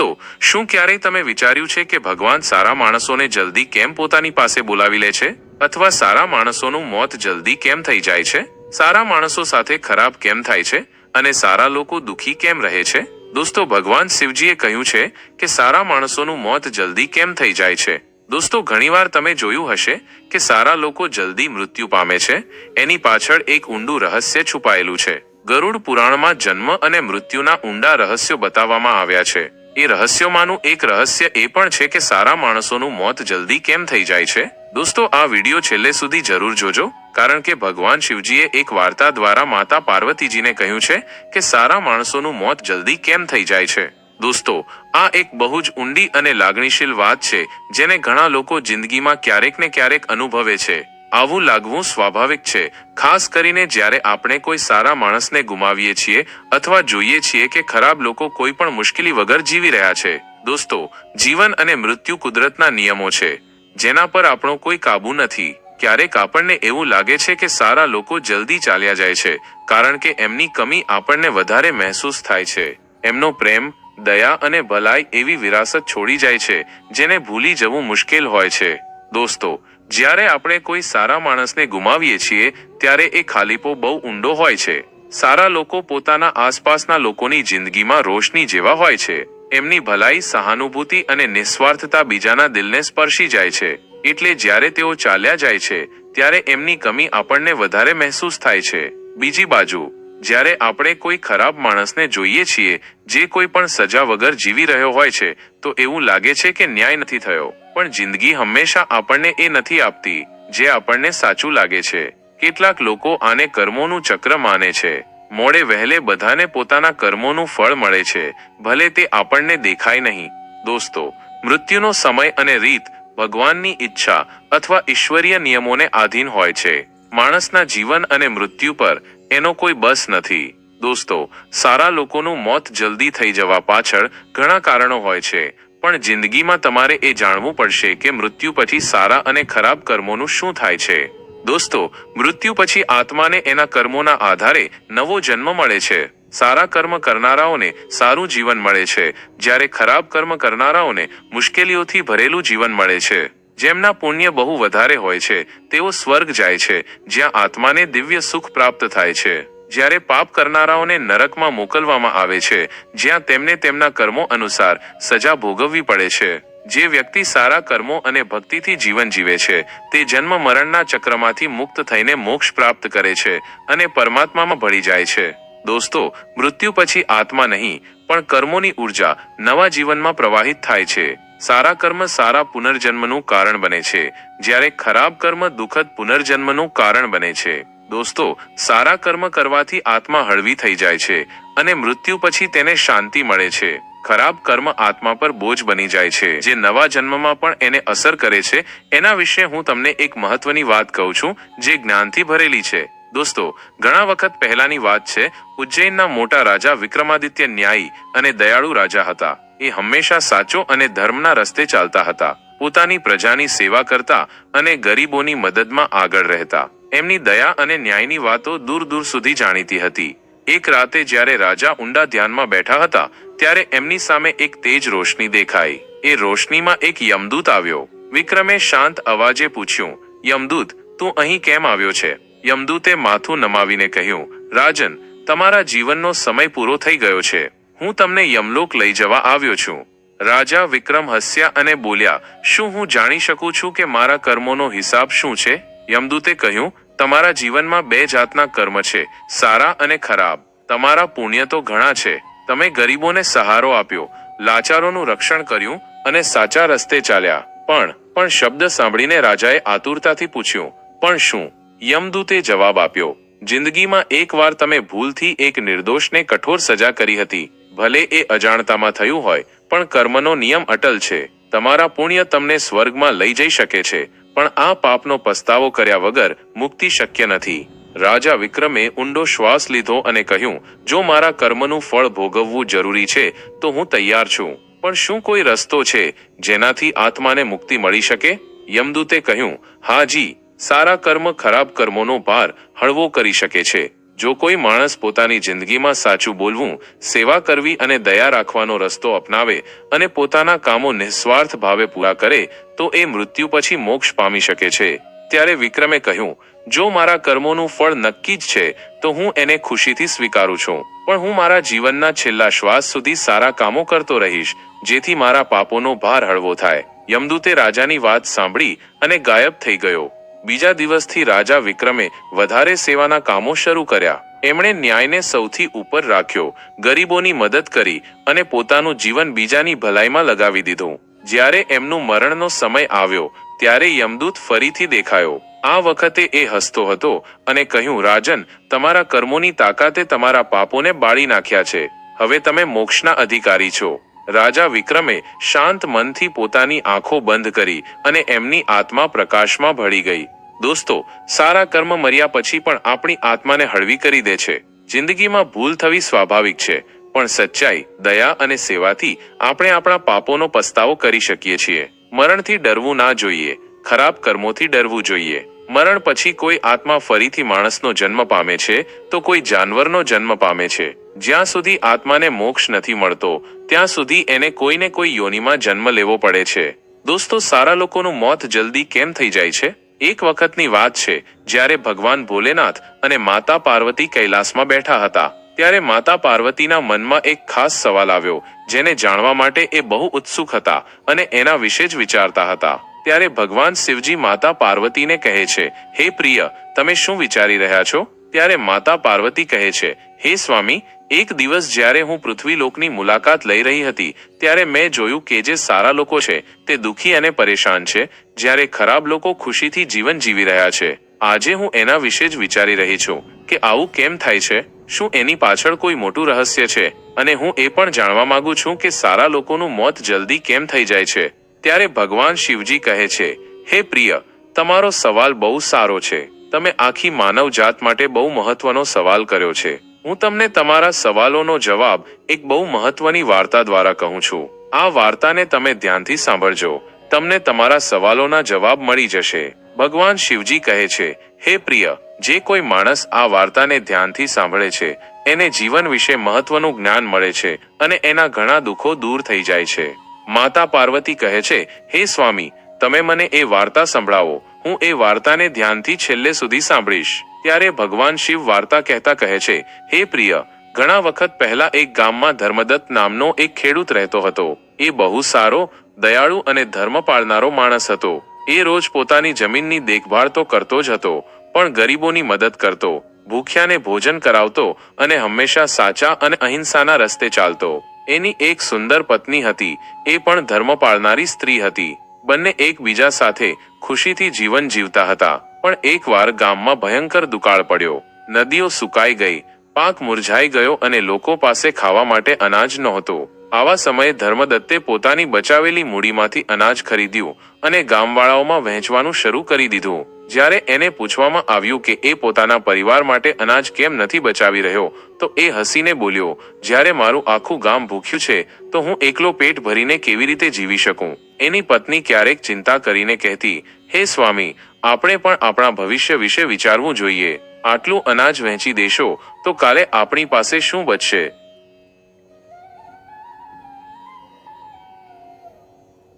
દોસ્તો શું ક્યારેય તમે વિચાર્યું છે કે ભગવાન સારા માણસોને જલ્દી કેમ પોતાની પાસે બોલાવી લે છે? અથવા સારા માણસોનું મોત જલ્દી કેમ થઈ જાય છે? સારા માણસો સાથે ખરાબ કેમ થાય છે? અને સારા લોકો દુખી કેમ રહે છે? દોસ્તો, ભગવાન શિવજીએ કહ્યું છે કે સારા માણસોનું મોત જલ્દી કેમ થઈ જાય છે? દોસ્તો, ઘણીવાર તમે જોયું હશે કે સારા લોકો જલ્દી મૃત્યુ પામે છે. એની પાછળ એક ઊંડું રહસ્ય છુપાયેલું છે. ગરુડ પુરાણમાં જન્મ અને મૃત્યુના ઊંડા રહસ્યો બતાવવામાં આવ્યા છે. એ રહસ્યોમાંનું એક રહસ્ય એ પણ છે કે સારા માણસોનું મોત જલ્દી કેમ થઈ જાય છે? દોસ્તો, આ વિડિયો છેલ્લે સુધી જરૂર જોજો, કારણ કે ભગવાન શિવજીએ એક વાર્તા દ્વારા માતા પાર્વતીજીને કહ્યું છે કે સારા માણસોનું મોત જલ્દી કેમ થઈ જાય છે? દોસ્તો, આ એક બહુ જ ઊંડી અને લાગણીશીલ વાત છે, જેને ઘણા લોકો જિંદગીમાં ક્યારેક ને ક્યારેક અનુભવે છે. આવું લાગવું સ્વાભાવિક છે. ખાસ કરીને જ્યારે આપણે કોઈ સારા માણસને ગુમાવીએ છીએ અથવા જોઈએ છીએ કે ખરાબ લોકો કોઈ પણ મુશ્કેલી વગર જીવી રહ્યા છે. દોસ્તો, જીવન અને મૃત્યુ કુદરતના નિયમો છે. જેના પર આપણો કોઈ કાબુ નથી. ક્યારેક આપણને એવું લાગે છે કે સારા લોકો જલ્દી ચાલ્યા જાય છે, કારણ કે એમની કમી આપણને વધારે મહેસૂસ થાય છે. એમનો પ્રેમ, દયા અને ભલાઈ એવી વિરાસત છોડી જાય છે, જેને ભૂલી જવું મુશ્કેલ હોય છે. દોસ્તો જ્યારે આપણે કોઈ સારા માણસને ગુમાવીએ છીએ, ત્યારે એ ખાલીપો બહુ ઊંડો હોય છે. સારા લોકો પોતાના આસપાસના લોકોની જિંદગીમાં રોશની જેવા હોય છે. એમની ભલાઈ, સહાનુભૂતિ અને નિસ્વાર્થતા બીજાના દિલને સ્પર્શી જાય છે. એટલે જ્યારે તેઓ ચાલ્યા જાય છે, ત્યારે એમની કમી આપણને વધારે મહેસૂસ થાય છે. બીજી બાજુ જ્યારે આપણે કોઈ ખરાબ માણસને જોઈએ છીએ, જે કોઈ પણ સજા વગર જીવી રહ્યો હોય છે, તો એવું લાગે છે કે ન્યાય નથી થયો. પણ જિંદગી હંમેશા આપણને એ નથી આપતી, જે આપણને સાચું લાગે છે. કેટલાક લોકો આને કર્મોનું ચક્ર માને છે. મોડે વહેલે બધાને પોતાના કર્મોનું ફળ મળે છે, ભલે તે આપણને દેખાય નહીં. દોસ્તો, મૃત્યુનો સમય અને રીત ભગવાનની ઈચ્છા અથવા ઈશ્વરીય નિયમોને આધીન હોય છે. માણસના જીવન અને મૃત્યુ પર એનો કોઈ બસ નથી. દોસ્તો, સારા લોકોનું મોત જલ્દી થઈ જવા પાછળ ઘણા કારણો હોય છે, પણ જિંદગીમાં તમારે એ જાણવું પડશે કે મૃત્યુ પછી સારા અને ખરાબ કર્મોનું શું થાય છે. દોસ્તો, મૃત્યુ પછી આત્માને એના કર્મોના આધારે નવો જન્મ મળે છે. સારા કર્મ કરનારાઓને સારું જીવન મળે છે. જ્યારે ખરાબ કર્મ કરનારાઓને મુશ્કેલીઓથી ભરેલું જીવન મળે છે. જેમના પુણ્ય બહુ વધારે હોય છે, તેઓ સ્વર્ગ જાય છે, જ્યાં આત્માને દિવ્ય સુખ પ્રાપ્ત થાય છે. જ્યારે પાપ કરનારાઓને નરકમાં મોકલવામાં આવે છે, જ્યાં તેમને તેમના કર્મો અનુસાર સજા ભોગવવી પડે છે. જે વ્યક્તિ સારા કર્મો અને ભક્તિથી જીવન જીવે છે, તે જન્મ મરણના ચક્રમાંથી મુક્ત થઈને મોક્ષ પ્રાપ્ત કરે છે અને પરમાત્મામાં ભળી જાય છે. દોસ્તો, મૃત્યુ પછી આત્મા નહીં, પણ કર્મોની ઊર્જા નવા જીવનમાં પ્રવાહિત થાય છે. સારા કર્મ સારા પુનર્જન્મનું કારણ બને છે. જ્યારે ખરાબ કર્મ દુઃખદ પુનર્જન્મનું કારણ બને છે. દોસ્તો, સારા કર્મ કરવાથી આત્મા હળવી થઈ જાય છે અને મૃત્યુ પછી તેને શાંતિ મળે છે. ખરાબ કર્મ આત્મા પર બોજ બની જાય છે. જે નવા જન્મમાં પણ એને અસર કરે છે, એના વિશે હું તમને એક મહત્વની વાત કહું છું, જે જ્ઞાનથી ભરેલી છે. દોસ્તો, ઘણા વખત પહેલાની વાત છે, ઉજ્જૈનના મોટા રાજા વિક્રમાદિત્ય ન્યાયી અને દયાળુ રાજા હતા. એ હંમેશા સાચો અને ધર્મના રસ્તે ચાલતા હતા. પોતાની પ્રજાની સેવા કરતા અને ગરીબોની મદદમાં આગળ રહેતા. એમની દયા અને ન્યાયની વાતો દૂર દૂર સુધી જાણીતી હતી. એક રાતે જ્યારે રાજા ઊંડા ધ્યાનમાં બેઠા હતા, ત્યારે એમની સામે એક તેજ રોશની દેખાઈ. એ રોશનીમાં એક યમદૂત આવ્યો. વિક્રમે શાંત અવાજે પૂછ્યું, યમદૂત, તું અહીં કેમ આવ્યો છે? યમદૂતે માથું નમાવીને કહ્યું, રાજન, તમારા જીવનનો સમય પૂરો થઈ ગયો છે. હું તમને યમલોક લઈ જવા આવ્યો છું. રાજા વિક્રમ હસ્યા અને બોલ્યા, શું હું જાણી શકું છું કે મારા કર્મોનો હિસાબ શું છે? યમદૂતે કહ્યું, તમારા જીવનમાં બે જાતના કર્મ છે, સારા અને ખરાબ. તમારા પુણ્ય તો ઘણા છે. તમે ગરીબોને સહારો આપ્યો, લાચારોનું રક્ષણ કર્યું અને સાચા રસ્તે ચાલ્યા. પણ પણ શબ્દ સાંભળીને રાજાએ આતુરતાથી પૂછ્યું, પણ શું? યમદૂતે જવાબ આપ્યો, જિંદગીમાં એકવાર તમે ભૂલથી એક નિર્દોષને કઠોર સજા કરી હતી. ભલે એ અજાણતામાં થયું હોય, પણ કર્મનો નિયમ અટલ છે. તમારા પુણ્ય તમને સ્વર્ગમાં લઈ જઈ શકે છે, પણ આ પાપનો પસ્તાવો કર્યા વગર મુક્તિ શક્ય નથી. રાજા વિક્રમે ઊંડો શ્વાસ લીધો અને કહ્યું, જો મારા કર્મનું ફળ ભોગવવું જરૂરી છે, તો હું તૈયાર છું. પણ શું કોઈ રસ્તો છે, જેનાથી આત્માને મુક્તિ મળી શકે? યમદૂતે કહ્યું હાજી સારા કર્મ ખરાબ કર્મોનો ભાર હળવો કરી શકે છે. જો કોઈ માણસ પોતાની જિંદગીમાં સાચું બોલવું, સેવા કરવી અને દયા રાખવાનો રસ્તો અપનાવે અને પોતાના કામો નિસ્વાર્થ ભાવે પૂરા કરે, તો એ મૃત્યુ પછી મોક્ષ પામી શકે છે. ત્યારે વિક્રમે કહ્યું, જો મારા કર્મોનું ફળ નક્કી જ છે, તો હું એને ખુશીથી સ્વીકારું છું. પણ હું મારા જીવનના છેલ્લા શ્વાસ સુધી સારા કામો કરતો રહીશ, જેથી મારા પાપોનો ભાર હળવો થાય. યમદૂતે રાજાની વાત સાંભળી અને ગાયબ થઈ ગયો. બીજા દિવસથી રાજા વિક્રમે વધારે સેવાના કામો શરૂ કર્યા. એમણે ન્યાયને સૌથી ઉપર રાખ્યો, ગરીબોની મદદ કરી અને પોતાનું જીવન બીજાની ભલાઈમાં લગાવી દીધું. જ્યારે એમનું મરણનો સમય આવ્યો, ત્યારે યમદૂત ફરીથી દેખાયો. આ વખતે એ હસતો હતો અને કહ્યું, રાજન, તમારા કર્મોની તાકાતે તમારા પાપોને બાળી નાખ્યા છે. હવે તમે મોક્ષના અધિકારી છો. રાજા વિક્રમે શાંત મનથી પોતાની આંખો બંધ કરી અને એમની આત્મા પ્રકાશમાં ભળી ગઈ. દોસ્તો, સારા કર્મ મર્યા પછી પણ આપણી આત્માને હળવી કરી દે છે. જિંદગીમાં ભૂલ થવી સ્વાભાવિક છે, પણ સચ્ચાઈ, દયા અને સેવાથી આપણે આપણા પાપોનો પસ્તાવો કરી શકીએ છીએ. મરણથી ડરવું ના જોઈએ, ખરાબ કર્મોથી ડરવું જોઈએ. મરણ પછી કોઈ આત્મા ફરીથી માણસનો જન્મ પામે છે, તો કોઈ જાનવરનો જન્મ પામે છે. જ્યાં સુધી આત્માને મોક્ષ નથી મળતો, ત્યાં સુધી એને કોઈને કોઈ યોનિમાં જન્મ લેવો પડે છે. દોસ્તો, સારા લોકોનું મોત જલ્દી કેમ થઈ જાય છે? એક વખતની વાત છે, જ્યારે ભગવાન ભોલેનાથ અને માતા પાર્વતી કૈલાસમાં બેઠા હતા, ત્યારે માતા પાર્વતીના મનમાં એક ખાસ સવાલ આવ્યો, જેને જાણવા માટે એ બહુ ઉત્સુક હતા અને એના વિશે જ વિચારતા હતા. ત્યારે ભગવાન શિવજી માતા પાર્વતીને કહે છે, હે પ્રિય, તમે શું વિચારી રહ્યા છો? ત્યારે માતા પાર્વતી કહે છે, હે સ્વામી, એક દિવસ જ્યારે હું પૃથ્વીલોકની મુલાકાત લઈ રહી હતી, ત્યારે મેં જોયું કે જે સારા લોકો છે, તે દુઃખી અને પરેશાન છે, જ્યારે ખરાબ લોકો ખુશીથી જીવન જીવી રહ્યા છે. આજે હું એના વિશે જ વિચારી રહી છું કે આવું કેમ થાય છે? શું એની પાછળ કોઈ મોટું રહસ્ય છે? અને હું એ પણ જાણવા માંગુ છું કે સારા લોકોનું મોત જલ્દી કેમ થઈ જાય છે? ત્યારે ભગવાન શિવજી કહે છે, હે પ્રિય, તમારો સવાલ બહુ સારો છે. તમે આખી માનવ જાત માટે બહુ મહત્વનો સવાલ કર્યો છે. હું તમને તમારા સવાલોનો જવાબ એક બહુ મહત્વની વાર્તા દ્વારા કહું છું. આ વાર્તાને તમે ધ્યાનથી સાંભળજો. તમને તમારા સવાલોના જવાબ મળી જશે. ભગવાન શિવજી કહે છે, હે પ્રિય, જે કોઈ માણસ આ વાર્તાને ધ્યાનથી સાંભળે છે, એને જીવન વિશે મહત્વનું જ્ઞાન મળે છે અને એના ઘણા દુઃખો દૂર થઈ જાય છે. માતા પાર્વતી કહે છે, હે સ્વામી તમે મને એ વાર્તા સંભળાવો. હું એ વાર્તાને ધ્યાનથી છેલ્લે સુધી સાંભળીશ. ત્યારે ભગવાન શિવ વાર્તા કહેતા કહે છે, હે પ્રિય, ઘણા વખત પહેલા એક ગામમાં ધર્મદત્ત નામનો એક ખેડૂત રહેતો હતો. એ બહુ સારો, દયાળુ અને ધર્મ પાળનારો માણસ હતો. એ રોજ પોતાની જમીનની દેખભાળ તો કરતો જ હતો, પણ ગરીબોની મદદ કરતો, ભૂખ્યાને ભોજન કરાવતો અને હંમેશા સાચા અને અહિંસાના રસ્તે ચાલતો. એની એક સુંદર પત્ની હતી, એ પણ ધર્મ પાળનારી સ્ત્રી હતી. બંને એકબીજા સાથે ખુશીથી જીવન જીવતા હતા. પણ એકવાર ગામમાં ભયંકર દુકાળ પડ્યો. નદીઓ સુકાઈ ગઈ, પાક મુરઝાઈ ગયો અને લોકો પાસે ખાવા માટે અનાજ નહોતો. આવા સમયે ધર્મદત્તે પોતાની બચાવેલી મૂડીમાંથી અનાજ ખરીદ્યું અને ગામવાળાઓમાં વહેંચવાનું શરૂ કરી દીધું. જ્યારે એને પૂછવામાં આવ્યું કે એ પોતાના પરિવાર માટે અનાજ કેમ નથી બચાવી રહ્યો, તો એ હસીને બોલ્યો, જ્યારે મારું આખું ગામ ભૂખ્યું છે, તો હું એકલો પેટ ભરીને કેવી રીતે જીવી શકું? એની પત્ની ક્યારેક ચિંતા કરીને કહેતી, હે સ્વામી, આપણે પણ આપણા ભવિષ્ય વિશે વિચારવું જોઈએ. આટલું અનાજ વહેંચી દેશો, તો કાલે આપણી પાસે શું બચશે?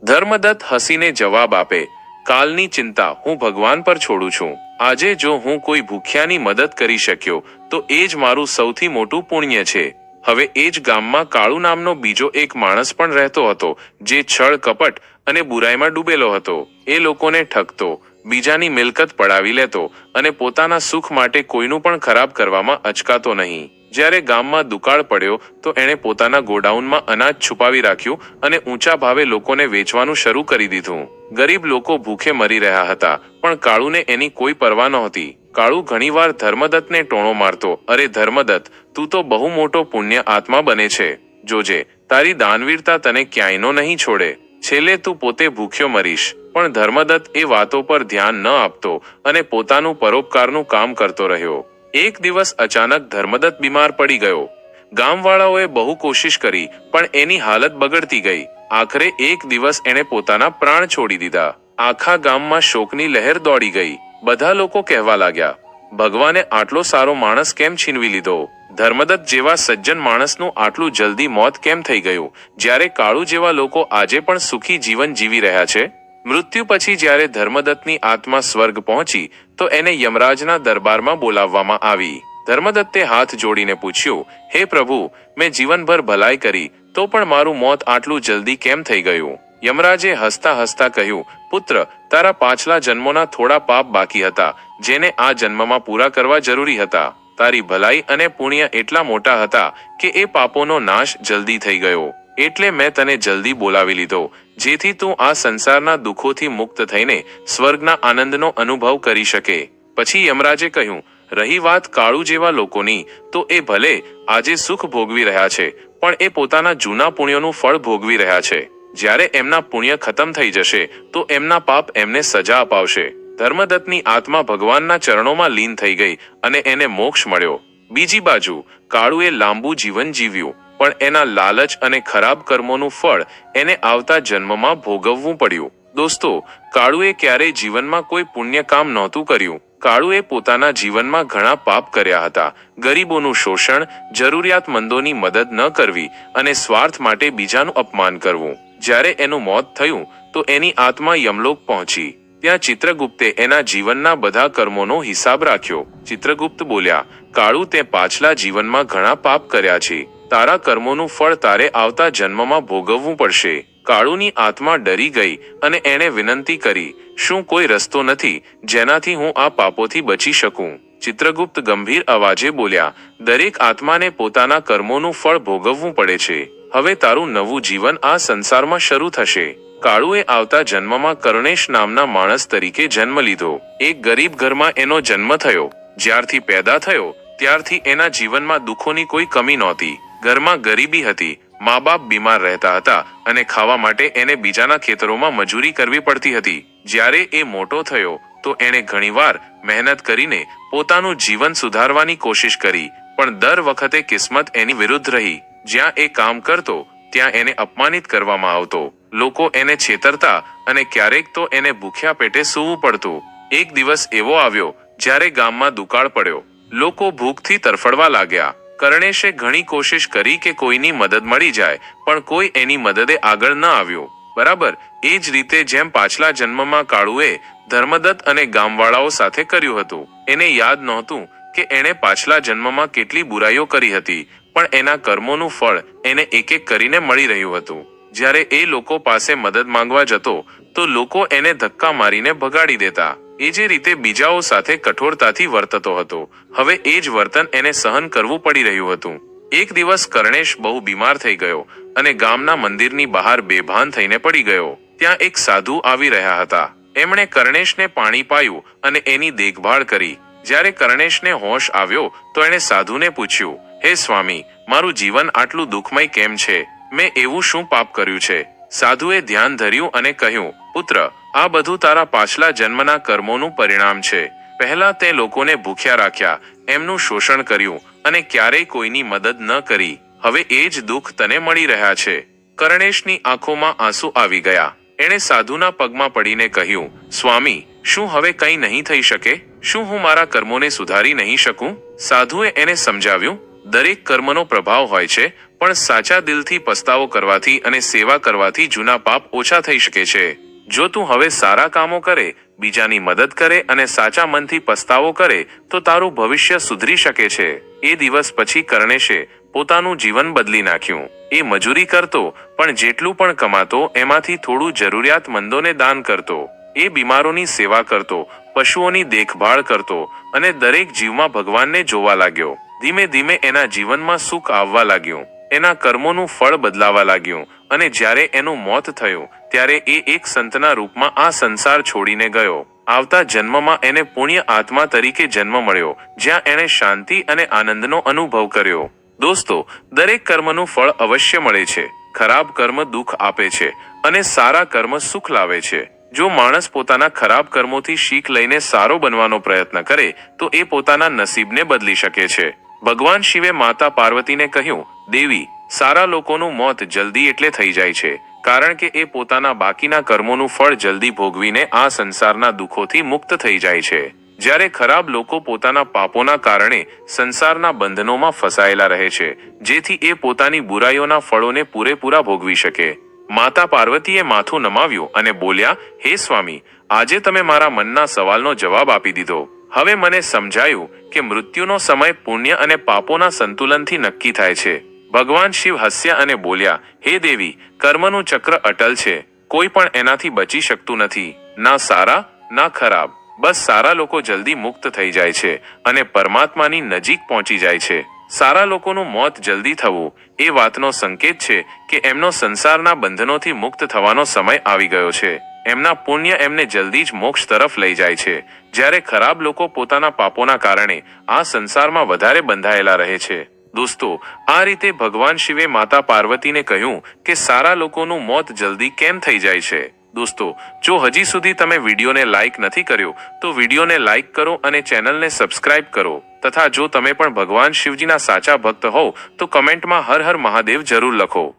ધર્મદત્ત હસીને જવાબ આપે, કાલની ચિંતા હું ભગવાન પર છોડું છું. આજે જો હું કોઈ ભૂખ્યાની મદદ કરી શક્યો, તો એ જ મારું સૌથી મોટું પુણ્ય છે. હવે એ જ ગામમાં કાળુ નામનો બીજો એક માણસ પણ રહેતો હતો, જે છળ કપટ અને બુરાઈમાં ડૂબેલો હતો. એ લોકોને ઠગતો, બીજાની મિલકત પડાવી લેતો અને પોતાના સુખ માટે કોઈનું પણ ખરાબ કરવામાં અચકાતો નહીં. જ્યારે ગામમાં દુકાળ પડ્યો, તો એણે પોતાના ગોડાઉનમાં અનાજ છુપાવી રાખ્યું અને ઊંચા ભાવે લોકોને વેચવાનું શરૂ કરી દીધું. ગરીબ લોકો ભૂખે મરી રહ્યા હતા, પણ કાળુને એની કોઈ પરવા નહોતી. કાળુ ઘણીવાર ધર્મદત્તને ટોણો મારતો, અરે ધર્મદત્ત, તું તો બહુ મોટો પુણ્ય આત્મા બને છે. જોજે, તારી દાનવીરતા તને ક્યાંયનો નહીં છોડે. છેલ્લે તું પોતે ભૂખ્યો મરીશ. પણ ધર્મદત્ત એ વાતો પર ધ્યાન ન આપતો અને પોતાનું પરોપકારનું કામ કરતો રહ્યો. એક દિવસ અચાનક ધર્મદત્ત બીમાર પડી ગયો. ગામવાળાઓએ બહુ કોશિશ કરી, પણ એની હાલત બગડતી ગઈ. આખરે એક દિવસ એણે પોતાના પ્રાણ છોડી દીધા. આખા ગામમાં શોકની લહેર દોડી ગઈ. બધા લોકો કહેવા લાગ્યા, ભગવાને આટલો સારો માણસ કેમ છીનવી લીધો? ધર્મદત્ત જેવા સજ્જન માણસનું આટલું જલ્દી મોત કેમ થઈ ગયું? જ્યારે કાળુ જેવા લોકો આજે પણ સુખી જીવન જીવી રહ્યા છે? મૃત્યુ પછી જ્યારે ધર્મદત્તની આત્મા સ્વર્ગ પહોંચી, તો એને યમરાજના દરબારમાં બોલાવવામાં આવી. ધર્મદત્તે હાથ જોડીને પૂછ્યું, હે પ્રભુ, મેં જીવનભર ભલાઈ કરી, તો પણ મારું મોત આટલું જલ્દી કેમ થઈ ગયું? યમરાજે હસતા હસતા કહ્યું, પુત્ર, તારા પાછલા જન્મોના થોડા પાપ બાકી હતા, જેને આ જન્મમાં પૂરા કરવા જરૂરી હતા. તારી ભલાઈ અને પુણ્ય એટલા મોટા હતા કે એ પાપોનો નાશ જલ્દી થઈ ગયો. એટલે મેં તને જલ્દી બોલાવી લીધો, જેથી તું આ સંસારના દુઃખોથી મુક્ત થઈને સ્વર્ગના આનંદનો અનુભવ કરી શકે. પછી યમરાજે કહ્યું, રહી વાત કાળુ જેવા લોકોની, તો એ ભલે આજે સુખ ભોગવી રહ્યા છે, પણ એ પોતાના જૂના પુણ્યોનું ફળ ભોગવી રહ્યા છે. જ્યારે એમના પુણ્ય ખતમ થઈ જશે, તો એમના પાપ એમને સજા અપાવશે. ધર્મદત્તની આત્મા ભગવાનના ચરણોમાં લીન થઈ ગઈ અને એને મોક્ષ મળ્યો. બીજી બાજુ, કાળુએ લાંબુ જીવન જીવ્યું, પણ એના લાલચ અને ખરાબ કર્મોનું ફળ એને આવતા જન્મમાં ભોગવવું પડ્યું. દોસ્તો, કાળુએ ક્યારેય જીવનમાં કોઈ પુણ્ય કામ નહોતું કર્યું. કાળુએ પોતાના જીવનમાં ઘણા પાપ કર્યા હતા. ગરીબોનું શોષણ, જરૂરિયાતમંદોની મદદ ન કરવી અને સ્વાર્થ માટે બીજાનું અપમાન કરવું. જ્યારે એનું મોત થયું, તો એની આત્મા યમલોક પહોંચી. ત્યાં ચિત્રગુપ્તે એના જીવનના બધા કર્મોનો હિસાબ રાખ્યો. ચિત્રગુપ્ત બોલ્યા, કાળુ, તે પાછલા જીવનમાં ઘણા પાપ કર્યા છે. તારા કર્મોનું ફળ તારે આવતા જન્મમાં ભોગવવું પડશે. કાળુની આત્મા ડરી ગઈ અને એણે વિનંતી કરી, શું કોઈ રસ્તો નથી જેનાથી હું આ પાપોથી બચી શકું? ચિત્રગુપ્ત ગંભીર અવાજે બોલ્યા, દરેક આત્માને પોતાના કર્મોનું ફળ ભોગવવું પડે છે. હવે તારું નવું જીવન આ સંસારમાં શરૂ થશે. કાળુએ આવતા જન્મમાં કરુણેશ નામના માણસ તરીકે જન્મ લીધો. એક ગરીબ ઘરમાં એનો જન્મ થયો. જ્યારથી પેદા થયો, ત્યારથી એના જીવનમાં દુઃખોની કોઈ કમી નહોતી. ઘરમાં ગરીબી હતી મા બાપ બીમાર રહેતા હતા અને ખાવા માટે એને બીજાના ખેતરોમાં મજૂરી કરવી પડતી હતી. જ્યારે એ મોટો થયો, તો એણે ઘણીવાર મહેનત કરીને પોતાનું જીવન સુધારવાની કોશિશ કરી, પણ દર વખતે કિસ્મત એની વિરુદ્ધ રહી. જ્યાં એ કામ કરતો, ત્યાં એને અપમાનિત કરવામાં આવતો. લોકો એને છેતરતા અને ક્યારેક તો એને ભૂખ્યા પેટે સૂવું પડતું. એક દિવસ એવો આવ્યો, જ્યારે ગામમાં દુકાળ પડ્યો. લોકો ભૂખથી તરફડવા લાગ્યા. કરણેશે ઘણી કોશિશ કરી કે કોઈની મદદ મળી જાય, પણ કોઈ એની મદદે આગળ ન આવ્યો. બરાબર, એ જ રીતે જેમ પાછલા જન્મમાં કાળુએ ધર્મદત્ત અને ગામવાળાઓ સાથે કર્યું હતું. એને યાદ નહોતું કે એણે પાછલા જન્મમાં કેટલી બુરાઈઓ કરી હતી, પણ એના કર્મોનું ફળ એને એક એક કરીને મળી રહ્યું હતું. જ્યારે એ લોકો પાસે મદદ માંગવા જતો, તો લોકો એને ધક્કા મારીને ભગાડી દેતા. એ જે રીતે બીજાઓ સાથે કઠોરતાથી વર્તતો હતો, હવે એ જ વર્તન એને સહન કરવું પડી રહ્યું હતું. એક દિવસ કરણેશ બહુ બીમાર થઈ ગયો અને ગામના મંદિરની બહાર બેભાન થઈને પડી ગયો. ત્યાં એક સાધુ આવી રહ્યા હતા. એમણે કરણેશને પાણી પાયું અને એની દેખભાળ કરી. જ્યારે કરણેશને હોશ આવ્યો, તો એણે સાધુને પૂછ્યું, હે સ્વામી, મારું જીવન આટલું દુઃખમય કેમ છે? મેં એવું શું પાપ કર્યું છે? સાધુએ ધ્યાન ધર્યું અને કહ્યું, પુત્ર, આ બધું તારા પાછલા જન્મના કર્મોનું પરિણામ છે. પહેલા તે લોકોને ભૂખ્યા રાખ્યા, એમનું શોષણ કર્યું અને ક્યારેય કોઈની મદદ ન કરી. હવે એ જ દુઃખ તને મળી રહ્યા છે. કરણેશની આંખોમાં આંસુ આવી ગયા. એણે સાધુના પગમાં પડીને કહ્યું, સ્વામી, શું હવે કંઈ નહીં થઈ શકે? શું હું મારા કર્મોને સુધારી નહીં શકું? સાધુએ એને સમજાવ્યું, દરેક કર્મનો પ્રભાવ હોય છે પણ સાચા દિલથી પસ્તાવો કરવાથી અને સેવા કરવાથી જૂના પાપ ઓછા થઈ શકે છે. જો તું હવે સારા કામો કરે, બીજાની મદદ કરે અને સાચા મનથી પસ્તાવો કરે, તો તારું ભવિષ્ય સુધરી શકે છે. એ દિવસ પછી કરણેશે પોતાનું જીવન બદલી નાખ્યું. એ મજૂરી કરતો, પણ જેટલું પણ કમાતો, એમાંથી થોડું જરૂરિયાતમંદોને દાન કરતો. એ બીમારોની સેવા કરતો, પશુઓની દેખભાળ કરતો અને દરેક જીવમાં ભગવાનને જોવા લાગ્યો. ધીમે ધીમે એના જીવનમાં સુખ આવવા લાગ્યું. એના કર્મોનું ફળ બદલાવા લાગ્યું અને જ્યારે એનું મોત થયું, ત્યારે એ એક સંતના રૂપમાં આ સંસાર છોડીને ગયો. આવતા જન્મમાં એને પુણ્ય આત્મા તરીકે જન્મ મળ્યો, જ્યાં એણે શાંતિ અને આનંદનો અનુભવ કર્યો. દોસ્તો, દરેક કર્મનું ફળ અવશ્ય મળે છે, ખરાબ કર્મ દુઃખ આપે છે, અને સારા કર્મ સુખ લાવે છે. જો માણસ પોતાના ખરાબ કર્મોથી શીખ લઈને સારો બનવાનો પ્રયત્ન કરે, તો એ પોતાના નસીબને બદલી શકે છે. ભગવાન શિવે માતા પાર્વતીને કહ્યું, દેવી, સારા લોકોનું મોત જલ્દી એટલે થઈ જાય છે, કારણ કે એ પોતાના બાકીના કર્મોનું ફળ જલ્દી ભોગવીને આ સંસારના દુઃખોથી મુક્ત થઈ જાય છે. જ્યારે ખરાબ લોકો પોતાના પાપોના કારણે સંસારના બંધનોમાં ફસાયેલા રહે છે, જેથી એ પોતાની બુરાઈઓના ફળોને પૂરેપૂરા ભોગવી શકે. માતા પાર્વતીએ માથું નમાવ્યું અને બોલ્યા, હે સ્વામી, આજે તમે મારા મનના સવાલનો જવાબ આપી દીધો. હવે મને સમજાયું કે મૃત્યુનો સમય પુણ્ય અને પાપોના સંતુલનથી નક્કી થાય છે. ભગવાન શિવ હસ્યા અને બોલ્યા, હે દેવી, કર્મનું ચક્ર અટલ છે. કોઈ પણ એનાથી બચી શકતું નથી. ના સારા, ના ખરાબ. બસ સારા લોકો જલ્દી મુક્ત થઈ જાય છે અને પરમાત્માની નજીક પહોંચી જાય છે. સારા લોકોનું મોત જલ્દી થવું. એ વાતનો સંકેત છે કે એમનો સંસારના બંધનોથી મુક્ત થવાનો સમય આવી ગયો છે. એમના પુણ્ય એમને જલ્દી જ મોક્ષ તરફ લઈ જાય છે. જ્યારે ખરાબ લોકો પોતાના પાપોના કારણે આ સંસારમાં વધારે બંધાયેલા રહે છે. દોસ્તો, આ રીતે ભગવાન શિવે માતા પાર્વતીને કહ્યું કે સારા લોકોનું મોત જલ્દી કેમ થઈ જાય છે? દોસ્તો, જો હજી સુધી તમે વિડીયોને લાઈક નથી કર્યો, તો વિડીયોને લાઈક કરો અને ચેનલને સબસ્ક્રાઇબ કરો. તથા જો તમે પણ ભગવાન શિવજીના સાચા ભક્ત હોવ, તો કમેન્ટમાં હર હર મહાદેવ જરૂર લખો.